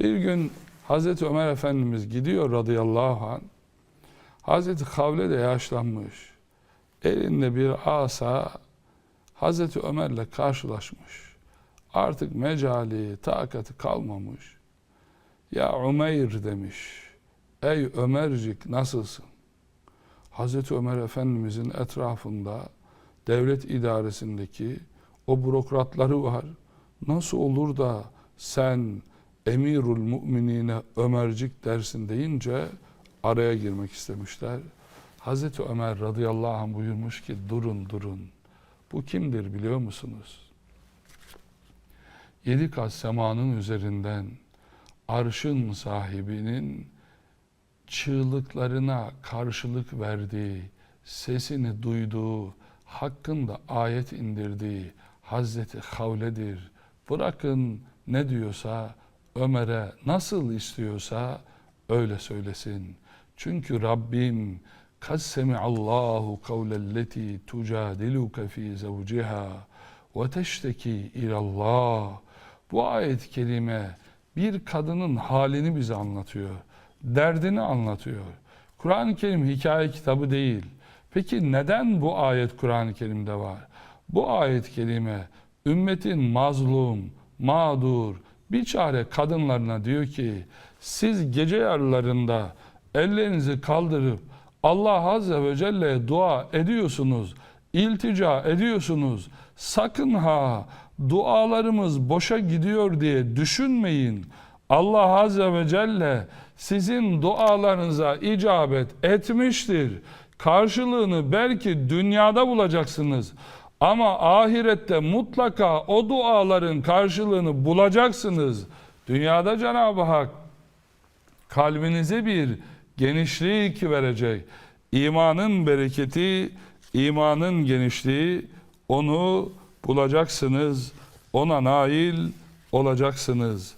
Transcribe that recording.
Bir gün Hazreti Ömer Efendimiz gidiyor radıyallahu anh. Hazreti Havle de yaşlanmış. Elinde bir asa Hazreti Ömer'le karşılaşmış. Artık mecali, takati kalmamış. Ya Umeyr demiş. Ey Ömercik nasılsın? Hazreti Ömer Efendimizin etrafında devlet idaresindeki o bürokratları var. Nasıl olur da sen Emirul Müminine Ömercik dersin deyince araya girmek istemişler. Hazreti Ömer radıyallahu anh buyurmuş ki durun durun. Bu kimdir biliyor musunuz? Yedi kat semanın üzerinden arşın sahibinin çığlıklarına karşılık verdiği, sesini duyduğu, hakkında ayet indirdiği Hazreti Havle'dir. Bırakın ne diyorsa Ömer'e nasıl istiyorsa öyle söylesin. Çünkü Rabbim kad semi'allahu kavlelleti tujadiluke fi zavciha ve teşteki ilallah. Bu ayet-i kerime bir kadının halini bize anlatıyor. Derdini anlatıyor. Kur'an-ı Kerim hikaye kitabı değil. Peki neden bu ayet Kur'an-ı Kerim'de var? Bu ayet-i kerime ümmetin mazlum, mağdur, bir çare kadınlarına diyor ki siz gece yarılarında ellerinizi kaldırıp Allah Azze ve Celle'ye dua ediyorsunuz, iltica ediyorsunuz. Sakın ha dualarımız boşa gidiyor diye düşünmeyin. Allah Azze ve Celle sizin dualarınıza icabet etmiştir. Karşılığını belki dünyada bulacaksınız. Ama ahirette mutlaka o duaların karşılığını bulacaksınız. Dünyada Cenab-ı Hak kalbinize bir genişlik verecek. İmanın bereketi, imanın genişliği onu bulacaksınız. Ona nail olacaksınız.